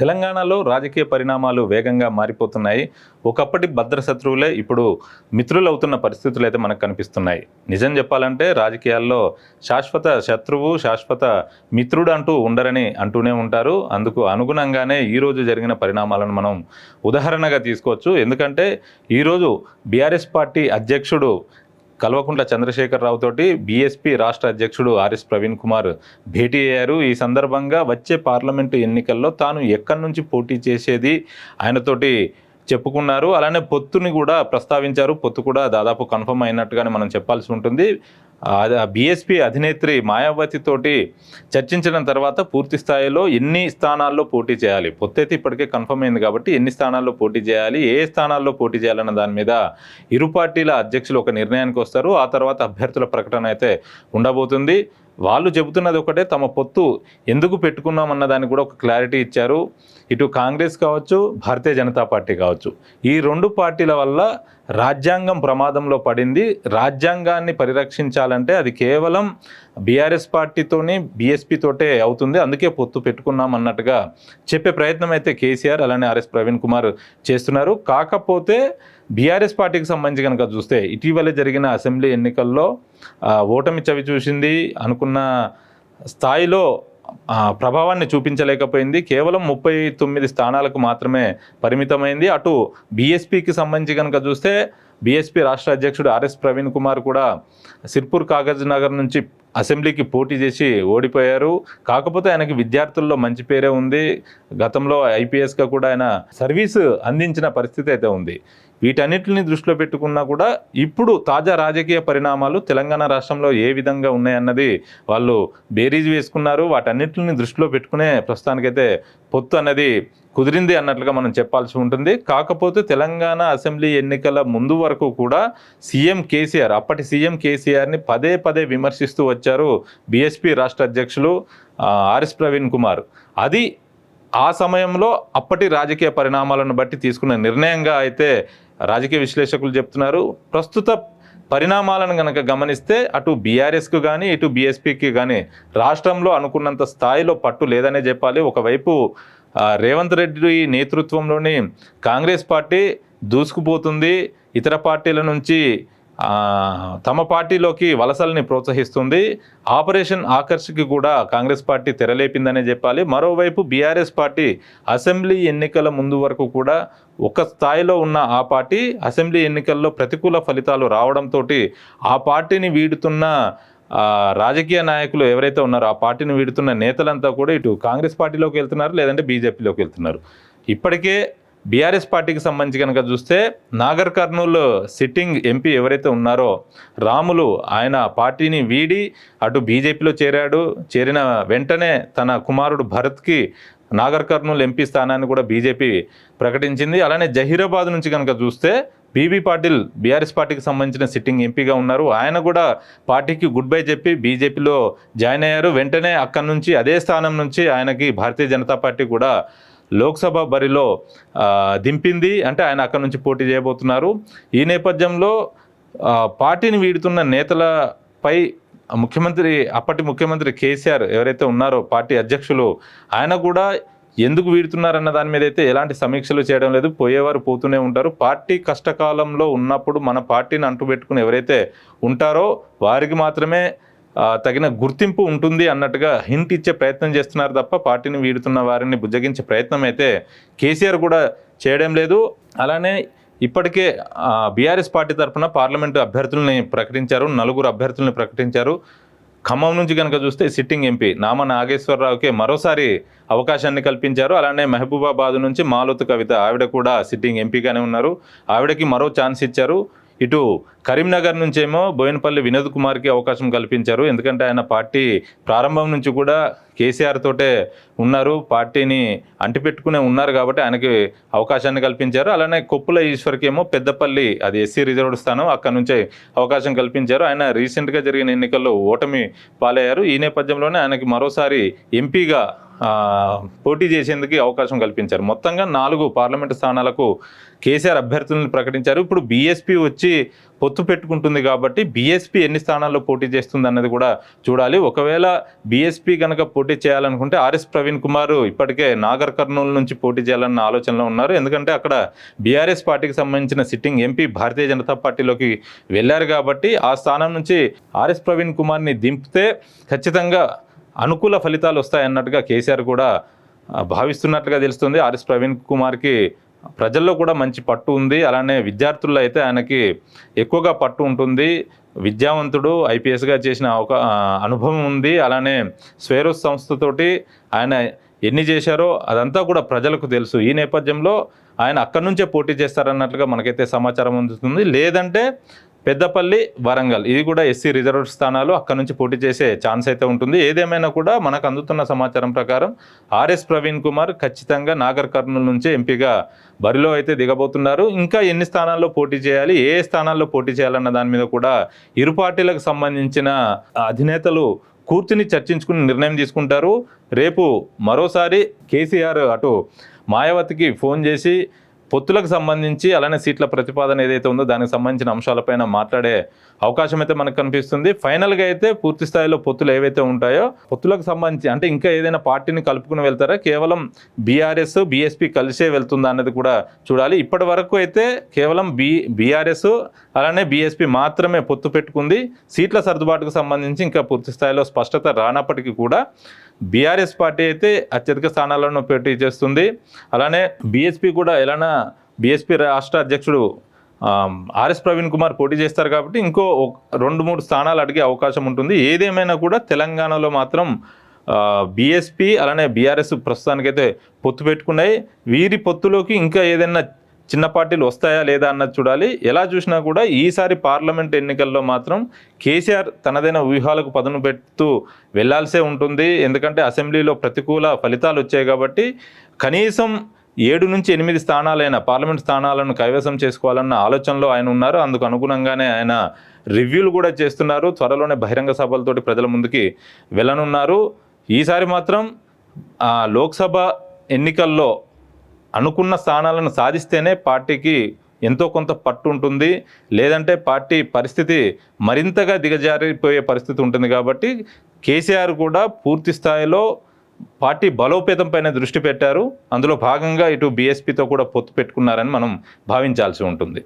తెలంగాణలో రాజకీయ పరిణామాలు వేగంగా మారిపోతున్నాయి. ఒకప్పటి భద్ర శత్రువులే ఇప్పుడు మిత్రులు అవుతున్న పరిస్థితులు అయితే మనకు కనిపిస్తున్నాయి. నిజం చెప్పాలంటే రాజకీయాల్లో శాశ్వత శత్రువు శాశ్వత మిత్రుడు అంటూ ఉండరని అంటూనే ఉంటారు. అందుకు అనుగుణంగానే ఈరోజు జరిగిన పరిణామాలను మనం ఉదాహరణగా తీసుకోవచ్చు. ఎందుకంటే ఈరోజు బీఆర్ఎస్ పార్టీ అధ్యక్షుడు కల్వకుంట్ల చంద్రశేఖరరావు తోటి బీఎస్పీ రాష్ట్ర అధ్యక్షుడు ఆర్ఎస్ ప్రవీణ్ కుమార్ భేటీ అయ్యారు. ఈ సందర్భంగా వచ్చే పార్లమెంటు ఎన్నికల్లో తాను ఎక్కడి నుంచి పోటీ చేసేది ఆయనతోటి చెప్పుకున్నారు. అలానే పొత్తుని కూడా ప్రస్తావించారు. పొత్తు కూడా దాదాపు కన్ఫర్మ్ అయినట్టుగానే మనం చెప్పాల్సి ఉంటుంది. బీఎస్పీ అధినేత్రి మాయావతి తోటి చర్చించిన తర్వాత పూర్తి స్థాయిలో ఎన్ని స్థానాల్లో పోటీ చేయాలి? పొత్తైతే ఇప్పటికే కన్ఫర్మ్ అయింది కాబట్టి ఎన్ని స్థానాల్లో పోటీ చేయాలి? ఏ స్థానాల్లో పోటీ చేయాలన్న దాని మీద ఇరు పార్టీల అధ్యక్షులు ఒక నిర్ణయానికి వస్తారు. ఆ తర్వాత అభ్యర్థుల ప్రకటన అయితే ఉండబోతుంది. వాళ్ళు చెబుతున్నది ఒకటే తమ పొత్తు ఎందుకు పెట్టుకున్నామన్న దానికి కూడా ఒక క్లారిటీ ఇచ్చారు. ఇటు కాంగ్రెస్ కావచ్చు భారతీయ జనతా పార్టీ కావచ్చు. ఈ రెండు పార్టీల వల్ల రాజ్యాంగం ప్రమాదంలో పడింది. రాజ్యాంగాన్ని పరిరక్షించాలంటే అది కేవలం బీఆర్ఎస్ పార్టీతోని బీఎస్పీ తోటే అవుతుంది. అందుకే పొత్తు పెట్టుకున్నాం అన్నట్టుగా చెప్పే ప్రయత్నం అయితే కేసీఆర్ అలానే ఆర్ఎస్ ప్రవీణ్ కుమార్ చేస్తున్నారు. కాకపోతే బీఆర్ఎస్ పార్టీకి సంబంధించి కనుక చూస్తే ఇటీవల జరిగిన అసెంబ్లీ ఎన్నికల్లో ఓటమి చవి చూసింది అనుకున్న స్థాయిలో ప్రభావాన్ని చూపించలేకపోయింది. కేవలం ముప్పై తొమ్మిది స్థానాలకు మాత్రమే పరిమితమైంది. అటు బీఎస్పీకి సంబంధించి కనుక చూస్తే బీఎస్పీ రాష్ట్ర అధ్యక్షుడు ఆర్ఎస్ ప్రవీణ్ కుమార్ కూడా సిర్పూర్ కాగజ్ నగర్ నుంచి అసెంబ్లీకి పోటీ చేసి ఓడిపోయారు. కాకపోతే ఆయనకి విద్యార్థుల్లో మంచి పేరే ఉంది. గతంలో ఐపీఎస్గా కూడా ఆయన సర్వీస్ అందించిన పరిస్థితి అయితే ఉంది. వీటన్నిటిని దృష్టిలో పెట్టుకున్నా కూడా ఇప్పుడు తాజా రాజకీయ పరిణామాలు తెలంగాణ రాష్ట్రంలో ఏ విధంగా ఉన్నాయన్నది వాళ్ళు బేరీజ్ వేసుకున్నారు. వాటన్నిటిని దృష్టిలో పెట్టుకునే ప్రస్తుతానికైతే పొత్తు అన్నది కుదిరింది అన్నట్లుగా మనం చెప్పాల్సి ఉంటుంది. కాకపోతే తెలంగాణ అసెంబ్లీ ఎన్నికల ముందు వరకు కూడా సీఎం కేసీఆర్ అప్పటి సీఎం కేసీఆర్ని పదే పదే విమర్శిస్తూ వచ్చారు బీఎస్పీ రాష్ట్ర అధ్యక్షులు ఆర్ఎస్ ప్రవీణ్ కుమార్. అది ఆ సమయంలో అప్పటి రాజకీయ పరిణామాలను బట్టి తీసుకున్న నిర్ణయంగా అయితే రాజకీయ విశ్లేషకులు చెప్తున్నారు. ప్రస్తుత పరిణామాలను కనుక గమనిస్తే అటు బీఆర్ఎస్కు కానీ ఇటు బీఎస్పీకి కానీ రాష్ట్రంలో అనుకున్నంత స్థాయిలో పట్టు లేదనే చెప్పాలి. ఒకవైపు రేవంత్ రెడ్డి నేతృత్వంలోని కాంగ్రెస్ పార్టీ దూసుకుపోతుంది. ఇతర పార్టీల నుంచి తమ పార్టీలోకి వలసల్ని ప్రోత్సహిస్తుంది. ఆపరేషన్ ఆకర్షకి కూడా కాంగ్రెస్ పార్టీ తెరలేపిందనే చెప్పాలి. మరోవైపు బీఆర్ఎస్ పార్టీ అసెంబ్లీ ఎన్నికల ముందు వరకు కూడా ఒక స్థాయిలో ఉన్న ఆ పార్టీ అసెంబ్లీ ఎన్నికల్లో ప్రతికూల ఫలితాలు రావడంతో ఆ పార్టీని వీడుతున్న రాజకీయ నాయకులు ఎవరైతే ఉన్నారో ఆ పార్టీని వీడుతున్న నేతలంతా కూడా ఇటు కాంగ్రెస్ పార్టీలోకి వెళ్తున్నారు లేదంటే బీజేపీలోకి వెళ్తున్నారు. ఇప్పటికే బీఆర్ఎస్ పార్టీకి సంబంధించి కనుక చూస్తే నాగర్ కర్నూలు సిట్టింగ్ ఎంపీ ఎవరైతే ఉన్నారో రాములు ఆయన పార్టీని వీడి అటు బీజేపీలో చేరాడు. చేరిన వెంటనే తన కుమారుడు భరత్కి నాగర్ కర్నూలు ఎంపీ స్థానాన్ని కూడా బీజేపీ ప్రకటించింది. అలానే జహీరాబాద్ నుంచి కనుక చూస్తే బీబీ పాటిల్ బీఆర్ఎస్ పార్టీకి సంబంధించిన సిట్టింగ్ ఎంపీగా ఉన్నారు. ఆయన కూడా పార్టీకి గుడ్ బై చెప్పి బీజేపీలో జాయిన్ అయ్యారు. వెంటనే అక్కడి నుంచి అదే స్థానం నుంచి ఆయనకి భారతీయ జనతా పార్టీ కూడా లోక్సభ బరిలో దింపింది. అంటే ఆయన అక్కడి నుంచి పోటీ చేయబోతున్నారు. ఈ నేపథ్యంలో పార్టీని వీడుతున్న నేతలపై ముఖ్యమంత్రి అప్పటి ముఖ్యమంత్రి కేసీఆర్ ఎవరైతే ఉన్నారో పార్టీ అధ్యక్షులు ఆయన కూడా ఎందుకు వీడుతున్నారన్న దాని మీద అయితే ఎలాంటి సమీక్షలు చేయడం లేదు. పోయేవారు పోతూనే ఉంటారు. పార్టీ కష్టకాలంలో ఉన్నప్పుడు మన పార్టీని అంటుపెట్టుకుని ఎవరైతే ఉంటారో వారికి మాత్రమే తగిన గుర్తింపు ఉంటుంది అన్నట్టుగా హింట్ ఇచ్చే ప్రయత్నం చేస్తున్నారు తప్ప పార్టీని వీడుతున్న వారిని బుజ్జగించే ప్రయత్నం అయితే కేసీఆర్ కూడా చేయడం లేదు. అలానే ఇప్పటికే బీఆర్ఎస్ పార్టీ తరఫున పార్లమెంటు అభ్యర్థుల్ని ప్రకటించారు నలుగురు అభ్యర్థుల్ని ప్రకటించారు. ఖమ్మం నుంచి కనుక చూస్తే సిట్టింగ్ ఎంపీ నామ నాగేశ్వరరావుకి మరోసారి అవకాశాన్ని కల్పించారు. అలానే మహబూబాబాద్ నుంచి మాలోతు కవిత ఆవిడ కూడా సిట్టింగ్ ఎంపీగానే ఉన్నారు. ఆవిడకి మరో ఛాన్స్ ఇచ్చారు. ఇటు కరీంనగర్ నుంచేమో బోయినపల్లి వినోద్ కుమార్కి అవకాశం కల్పించారు. ఎందుకంటే ఆయన పార్టీ ప్రారంభం నుంచి కూడా కేసీఆర్ తోటే ఉన్నారు. పార్టీని అంటిపెట్టుకునే ఉన్నారు కాబట్టి ఆయనకి అవకాశాన్ని కల్పించారు. అలానే కొప్పుల ఈశ్వర్కి ఏమో పెద్దపల్లి అది ఎస్సీ రిజర్వ్డ్ స్థానం అక్కడ నుంచే అవకాశం కల్పించారు. ఆయన రీసెంట్గా జరిగిన ఎన్నికల్లో ఓటమి పాలయ్యారు. ఈ నేపథ్యంలోనే ఆయనకి మరోసారి ఎంపీగా పోటీ చేసేందుకు అవకాశం కల్పించారు. మొత్తంగా నాలుగు పార్లమెంటు స్థానాలకు కేసీఆర్ అభ్యర్థులను ప్రకటించారు. ఇప్పుడు బీఎస్పీ వచ్చి పొత్తు పెట్టుకుంటుంది కాబట్టి బీఎస్పీ ఎన్ని స్థానాల్లో పోటీ చేస్తుంది అన్నది కూడా చూడాలి. ఒకవేళ బీఎస్పీ కనుక పోటీ చేయాలనుకుంటే ఆర్ఎస్ ప్రవీణ్ కుమార్ ఇప్పటికే నాగర్ కర్నూలు నుంచి పోటీ చేయాలన్న ఆలోచనలో ఉన్నారు. ఎందుకంటే అక్కడ బీఆర్ఎస్ పార్టీకి సంబంధించిన సిట్టింగ్ ఎంపీ భారతీయ జనతా పార్టీలోకి వెళ్ళారు కాబట్టి ఆ స్థానం నుంచి ఆర్ఎస్ ప్రవీణ్ కుమార్ని దింపితే ఖచ్చితంగా అనుకూల ఫలితాలు వస్తాయన్నట్టుగా కేసీఆర్ కూడా భావిస్తున్నట్లుగా తెలుస్తుంది. ఆర్ఎస్ ప్రవీణ్ కుమార్కి ప్రజల్లో కూడా మంచి పట్టు ఉంది. అలానే విద్యార్థుల్లో అయితే ఆయనకి ఎక్కువగా పట్టు ఉంటుంది. విద్యావంతుడు ఐపీఎస్గా చేసిన ఒక అనుభవం ఉంది. అలానే స్వేరోస్ సంస్థతోటి ఆయన ఎన్ని చేశారో అదంతా కూడా ప్రజలకు తెలుసు. ఈ నేపథ్యంలో ఆయన అక్కడి నుంచే పోటీ చేస్తారన్నట్లుగా మనకైతే సమాచారం అందుతుంది. లేదంటే పెద్దపల్లి వరంగల్. ఇది కూడా ఎస్సీ రిజర్వ్ స్థానాలు అక్కడ నుంచి పోటీ చేసే ఛాన్స్ అయితే ఉంటుంది. ఏదేమైనా కూడా మనకు అందుతున్న సమాచారం ప్రకారం ఆర్ఎస్ ప్రవీణ్ కుమార్ ఖచ్చితంగా నాగర్ కర్నూలు నుంచి ఎంపీగా బరిలో అయితే దిగబోతున్నారు. ఇంకా ఎన్ని స్థానాల్లో పోటీ చేయాలి ఏ స్థానాల్లో పోటీ చేయాలన్న దాని మీద కూడా ఇరు పార్టీలకు సంబంధించిన అధినేతలు కూర్చుని చర్చించుకుని నిర్ణయం తీసుకుంటారు. రేపు మరోసారి కేసీఆర్ అటు మాయావతికి ఫోన్ చేసి పొత్తులకు సంబంధించి అలానే సీట్ల ప్రతిపాదన ఏదైతే ఉందో దానికి సంబంధించిన అంశాలపైన మాట్లాడే అవకాశం అయితే మనకు కనిపిస్తుంది. ఫైనల్గా అయితే పూర్తి స్థాయిలో పొత్తులు ఏవైతే ఉంటాయో పొత్తులకు సంబంధించి అంటే ఇంకా ఏదైనా పార్టీని కలుపుకుని వెళ్తారా? కేవలం బీఆర్ఎస్ బీఎస్పీ కలిసే వెళ్తుందా అన్నది కూడా చూడాలి. ఇప్పటి వరకు అయితే కేవలం బీ బీఆర్ఎస్ అలానే బీఎస్పీ మాత్రమే పొత్తు పెట్టుకుంది. సీట్ల సర్దుబాటుకు సంబంధించి ఇంకా పూర్తి స్థాయిలో స్పష్టత రానప్పటికీ కూడా బీఆర్ఎస్ పార్టీ అయితే అత్యధిక స్థానాలను పోటీ చేస్తుంది. అలానే బీఎస్పీ కూడా ఎలానా బీఎస్పీ రాష్ట్ర అధ్యక్షుడు ఆర్ఎస్ ప్రవీణ్ కుమార్ పోటీ చేస్తారు కాబట్టి ఇంకో రెండు మూడు స్థానాలు అడిగే అవకాశం ఉంటుంది. ఏదేమైనా కూడా తెలంగాణలో మాత్రం బీఎస్పీ అలానే బీఆర్ఎస్ ప్రస్తుతానికైతే పొత్తు పెట్టుకున్నాయి. వీరి పొత్తులోకి ఇంకా ఏదైనా చిన్న పార్టీలు వస్తాయా లేదా అన్నది చూడాలి. ఎలా చూసినా కూడా ఈసారి పార్లమెంట్ ఎన్నికల్లో మాత్రం కేసీఆర్ తనదైన వ్యూహాలకు పదును పెడుతూ వెళ్ళాల్సే ఉంటుంది. ఎందుకంటే అసెంబ్లీలో ప్రతికూల ఫలితాలు వచ్చాయి కాబట్టి కనీసం ఏడు నుంచి ఎనిమిది స్థానాలైన పార్లమెంట్ స్థానాలను కైవసం చేసుకోవాలన్న ఆలోచనలో ఆయన ఉన్నారు. అందుకు అనుగుణంగానే ఆయన రివ్యూలు కూడా చేస్తున్నారు. త్వరలోనే బహిరంగ సభలతోటి ప్రజల ముందుకి వెళ్ళనున్నారు. ఈసారి మాత్రం ఆ, లోక్సభ ఎన్నికల్లో అనుకున్న స్థానాలను సాధిస్తేనే పార్టీకి ఎంతో కొంత పట్టు ఉంటుంది. లేదంటే పార్టీ పరిస్థితి మరింతగా దిగజారిపోయే పరిస్థితి ఉంటుంది కాబట్టి కేసీఆర్ కూడా పూర్తి స్థాయిలో పార్టీ బలోపేతం పైన దృష్టి పెట్టారు. అందులో భాగంగా ఇటు బీఎస్పీతో కూడా పొత్తు పెట్టుకున్నారని మనం భావించాల్సి ఉంటుంది.